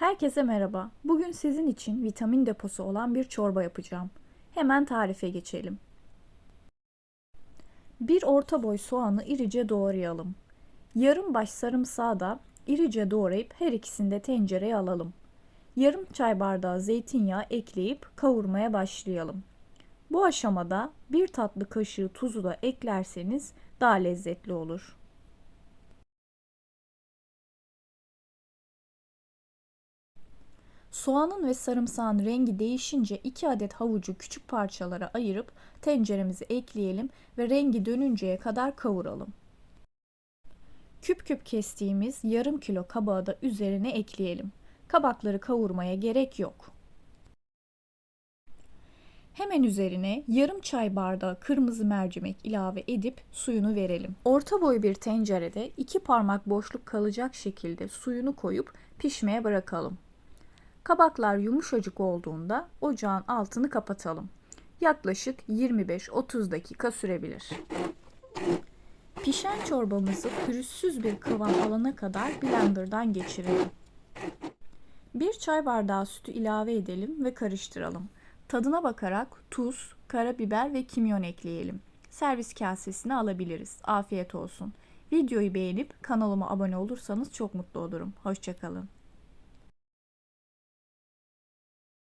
Herkese merhaba. Bugün sizin için vitamin deposu olan bir çorba yapacağım. Hemen tarife geçelim. Bir orta boy soğanı irice doğrayalım. Yarım baş sarımsağı da irice doğrayıp her ikisini de tencereye alalım. Yarım çay bardağı zeytinyağı ekleyip kavurmaya başlayalım. Bu aşamada bir tatlı kaşığı tuzu da eklerseniz daha lezzetli olur. Soğanın ve sarımsağın rengi değişince 2 adet havucu küçük parçalara ayırıp tenceremize ekleyelim ve rengi dönünceye kadar kavuralım. Küp küp kestiğimiz yarım kilo kabağı da üzerine ekleyelim. Kabakları kavurmaya gerek yok. Hemen üzerine yarım çay bardağı kırmızı mercimek ilave edip suyunu verelim. Orta boy bir tencerede iki parmak boşluk kalacak şekilde suyunu koyup pişmeye bırakalım. Kabaklar yumuşacık olduğunda ocağın altını kapatalım. Yaklaşık 25-30 dakika sürebilir. Pişen çorbamızı pürüzsüz bir kıvam alana kadar blenderdan geçirelim. Bir çay bardağı sütü ilave edelim ve karıştıralım. Tadına bakarak tuz, karabiber ve kimyon ekleyelim. Servis kasesine alabiliriz. Afiyet olsun. Videoyu beğenip kanalıma abone olursanız çok mutlu olurum. Hoşçakalın.